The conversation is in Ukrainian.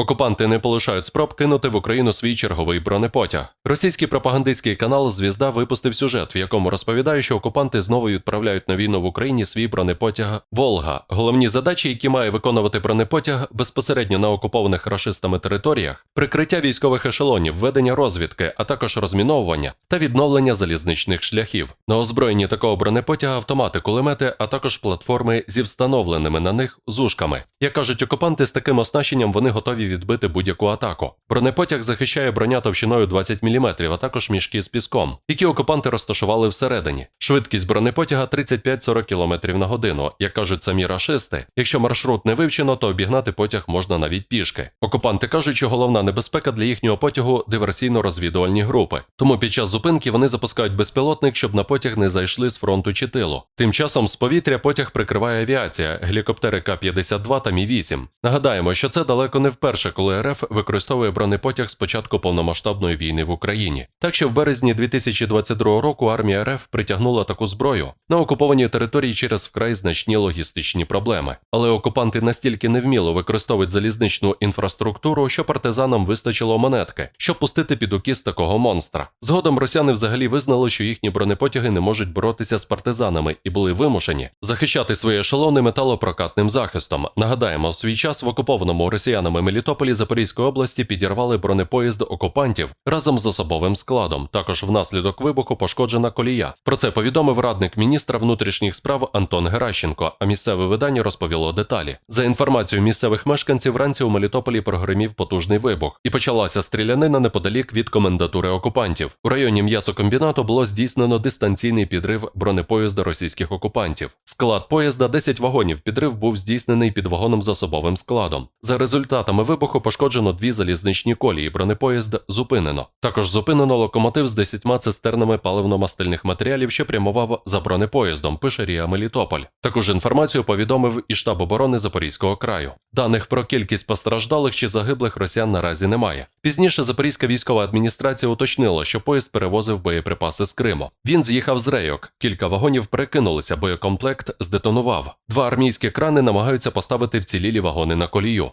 Окупанти не полишають спроб кинути в Україну свій черговий бронепотяг. Російський пропагандистський канал Звізда випустив сюжет, в якому розповідає, що окупанти знову відправляють на війну в Україні свій бронепотяг Волга. Головні задачі, які має виконувати бронепотяг безпосередньо на окупованих рашистами територіях, прикриття військових ешелонів, ведення розвідки, а також розміновування та відновлення залізничних шляхів. На озброєнні такого бронепотяга автомати, кулемети, а також платформи зі встановленими на них зушками. Як кажуть окупанти, з таким оснащенням вони готові відбити будь-яку атаку. Бронепотяг захищає броня товщиною 20 мм, а також мішки з піском, які окупанти розташували всередині. Швидкість бронепотяга 35-40 км на годину. Як кажуть самі рашисти, якщо маршрут не вивчено, то обігнати потяг можна навіть пішки. Окупанти кажуть, що головна небезпека для їхнього потягу диверсійно-розвідувальні групи. Тому під час зупинки вони запускають безпілотник, щоб на потяг не зайшли з фронту чи тилу. Тим часом з повітря потяг прикриває авіація, гелікоптери К-52 та Мі-8. Нагадаємо, що це далеко не вперше, коли РФ використовує бронепотяг з початку повномасштабної війни в Україні. Так що в березні 2022 року армія РФ притягнула таку зброю на окупованій території через вкрай значні логістичні проблеми. Але окупанти настільки невміло використовують залізничну інфраструктуру, що партизанам вистачило монетки, щоб пустити під укіс такого монстра. Згодом росіяни взагалі визнали, що їхні бронепотяги не можуть боротися з партизанами і були вимушені захищати свої ешелони металопрокатним захистом. Нагадаємо, в свій час в окупованому росіянами Мелітополі Запорізької області підірвали бронепоїзд окупантів разом з особовим складом. Також внаслідок вибуху пошкоджена колія. Про це повідомив радник міністра внутрішніх справ Антон Геращенко. А місцеве видання розповіло деталі. За інформацією місцевих мешканців, вранці у Мелітополі прогримів потужний вибух і почалася стрілянина неподалік від комендатури окупантів. У районі м'ясокомбінату було здійснено дистанційний підрив бронепоїзда російських окупантів. Склад поїзда 10 вагонів. Підрив був здійснений під вагоном з особовим складом. За результатами вибуху пошкоджено дві залізничні колії. Бронепоїзд зупинено. Також зупинено локомотив з 10 цистернами паливно-мастильних матеріалів, що прямував за бронепоїздом. Пише Ріа Мелітополь. Таку ж інформацію повідомив і штаб оборони Запорізького краю. Даних про кількість постраждалих чи загиблих росіян наразі немає. Пізніше Запорізька військова адміністрація уточнила, що поїзд перевозив боєприпаси з Криму. Він з'їхав з рейок. Кілька вагонів перекинулися, боєкомплект здетонував. Два армійські крани намагаються поставити вцілілі вагони на колію.